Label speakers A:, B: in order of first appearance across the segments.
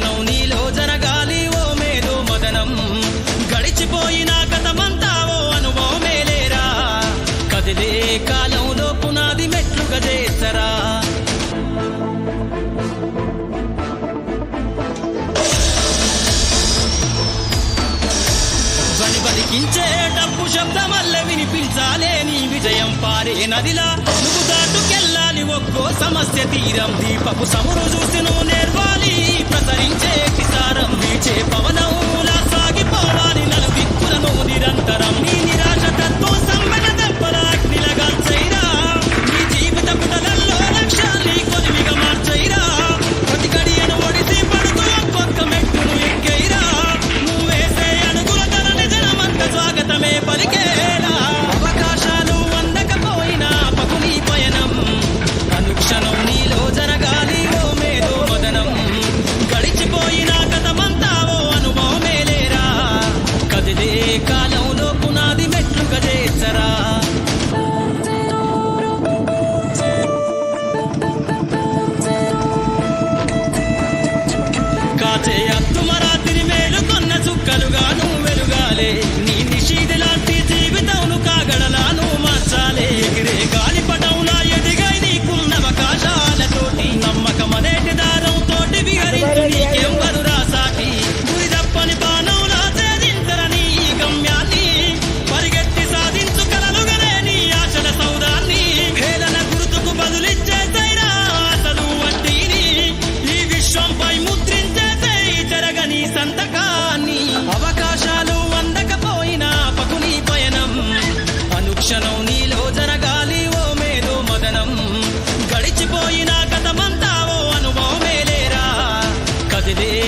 A: చలనం నీలో జరగాలి ఓ మేధో మదనం. గడిచిపోయిన కథమంతా ఓ అనుభవమేలేరా కదిలే కాలంలో పునాది మెట్లు గదేసరా బలి బలికించే డబ్బు శబ్దమల్లె వినిపించాలే నీ విజయం పారే నదిలా. నువ్వు దాటుకెళ్ళాలి ఒక్కో సమస్య తీరం. దీపపు సమురు చూసి నువ్వు నేర్పాలి.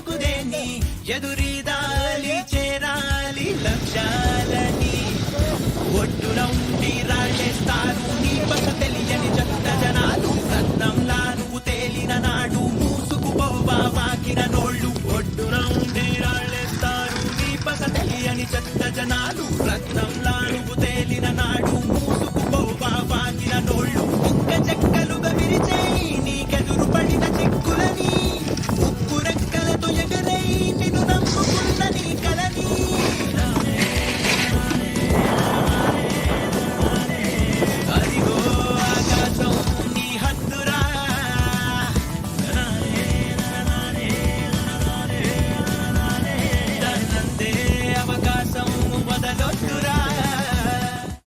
A: చెప్పకుదేని ఎదురి దాలి చేరాలి లక్ష్యాలని. ఒడ్డున ఉండి రాజేస్తాను నీ బస తెలియని చెత్త జనాలు రత్నంలా నువ్వు తేలిన నాడు మూసుకుపోవా మాకిన నోళ్ళు. ఒడ్డున ఉండి రాళ్ళేస్తారు నీ
B: బస తెలియని చెత్త జనాలు రత్నంలా నువ్వు